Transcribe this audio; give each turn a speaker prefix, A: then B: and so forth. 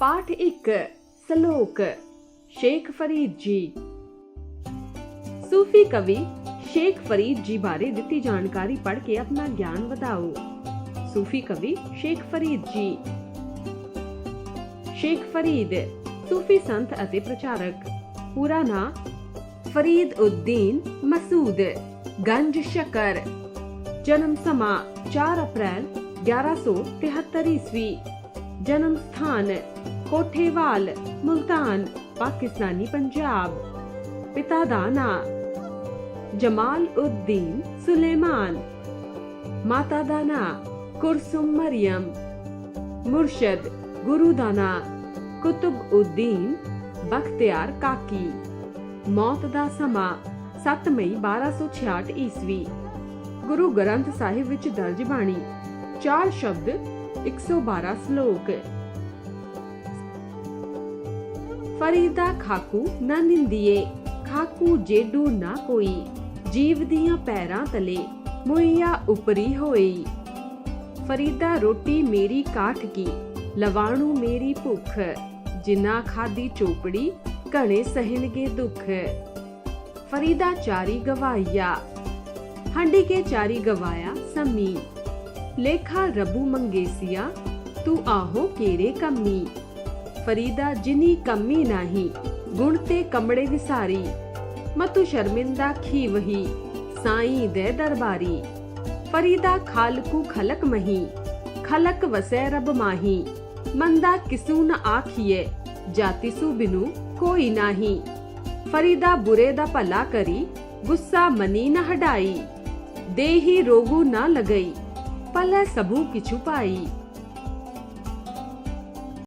A: ਪਾਠ 1 ਸ਼ਲੋਕ, ਸ਼ੇਖ ਫਰੀਦ ਜੀ। ਸੂਫੀ ਕਵੀ ਸ਼ੇਖ ਫਰੀਦ ਜੀ ਬਾਰੇ ਦਿੱਤੀ ਜਾਣਕਾਰੀ ਪੜ੍ਹ ਕੇ ਆਪਣਾ ਗਿਆਨ ਵਧਾਓ। ਸੂਫੀ ਕਵੀ ਸ਼ੇਖ ਫਰੀਦ ਜੀ। ਸ਼ੇਖ ਫਰੀਦ, ਸੂਫੀ ਸੰਤ ਅਤੇ ਪ੍ਰਚਾਰਕ। ਪੂਰਾ ਨਾਂ ਫਰੀਦ ਉਦੀਨ ਮਸੂਦ, ਗੰਜ ਸ਼ਕਰ। ਜਨਮ ਸਮਾਂ 4 ਅਪ੍ਰੈਲ 1173 ਈਸਵੀ। ਜਨਮ ਸਥਾਨ ਕੋਠੇਵਾਲ, ਮੁਲਤਾਨ, ਪਾਕਿਸਤਾਨੀ ਪੰਜਾਬ। ਪਿਤਾ ਦਾ ਨਾਂ ਜਮਾਲ ਉਦੀਨ ਸੁਲੇਮਾਨ। ਮਾਤਾ ਦਾ ਨਾਂ ਕੁਰਸੁਮ ਮਰੀਮ ਮੁਰਸ਼ਦ ਗੁਰੂ ਦਾ ਨਾਂ ਕੁਤਬ ਉਦੀਨ ਬਖਤਿਆਰ ਕਾਕੀ। ਮੌਤ ਦਾ ਸਮਾਂ 7 ਮਈ 1266 ਈਸਵੀ। ਗੁਰੂ ਗ੍ਰੰਥ ਸਾਹਿਬ ਵਿੱਚ ਦਰਜ ਬਾਣੀ ਚਾਰ ਸ਼ਬਦ 112 ਸ਼ਲੋਕ। ਫਰੀਦਾ ਖਾਕੂ ਨਾ ਨਿੰਦੀਏ, ਖਾਕੂ ਜੇਡੂ ਨਾ ਕੋਈ, ਜੀਵ ਦੀਆਂ ਪੈਰਾਂ ਤਲੇ ਮੁਈਆ ਉਪਰੀ ਹੋਈ। ਫਰੀਦਾ ਰੋਟੀ ਮੇਰੀ ਕਾਠ ਕੀ, ਲਵਾਣੂ ਮੇਰੀ ਭੁੱਖ ਜਿਨਾ ਖਾਦੀ ਚੋਪੜੀ ਘਣੇ ਸਹਿਣਗੇ ਦੁੱਖ। ਫਰੀਦਾ ਚਾਰੀ ਗਵਾਇਆ ਹੰਡੀ ਕੇ ਚਾਰੀ ਗਵਾਇਆ ਸਮੀ। ਲੇਖਾ ਰਬੂ ਮੰਗੇਸੀਆ, ਤੂੰ ਆਹੋ ਕੇਰੇ ਕਮੀ। ਫਰੀਦਾ ਜਿਨੀ ਕਮੀ ਨਹੀਂ, ਗੁਣ ਤੇ ਕਮੜੇ ਵਿਸਾਰੀ ਮਤੁ ਸ਼ਰਮਿੰਦਾ ਖੀ ਵਹੀ ਸਾਈ ਦੇ ਦਰਬਾਰੀ। ਫਰੀਦਾ ਖਾਲਕੂ ਖਲਕ ਮਹੀ, ਖਲਕ ਵਸੈ ਰਬ ਮਾਹੀ, ਮੰਦਾ ਕਿਸੂ ਨ ਆਖੀਏ ਜਾਤੀ ਸੂ ਬਿਨੂ ਕੋਈ ਨਾਹੀ। ਫਰੀਦਾ ਬੁਰੇ ਦਾ ਭਲਾ ਕਰੀ, ਗੁੱਸਾ ਮਨੀ ਨ ਹਟਾਈ ਦੇਹੀ ਰੋਗੂ ਨਾ ਲਗਈ, ਪਲੇ ਸਭੂ ਕਿਛੁ ਪਾਈ।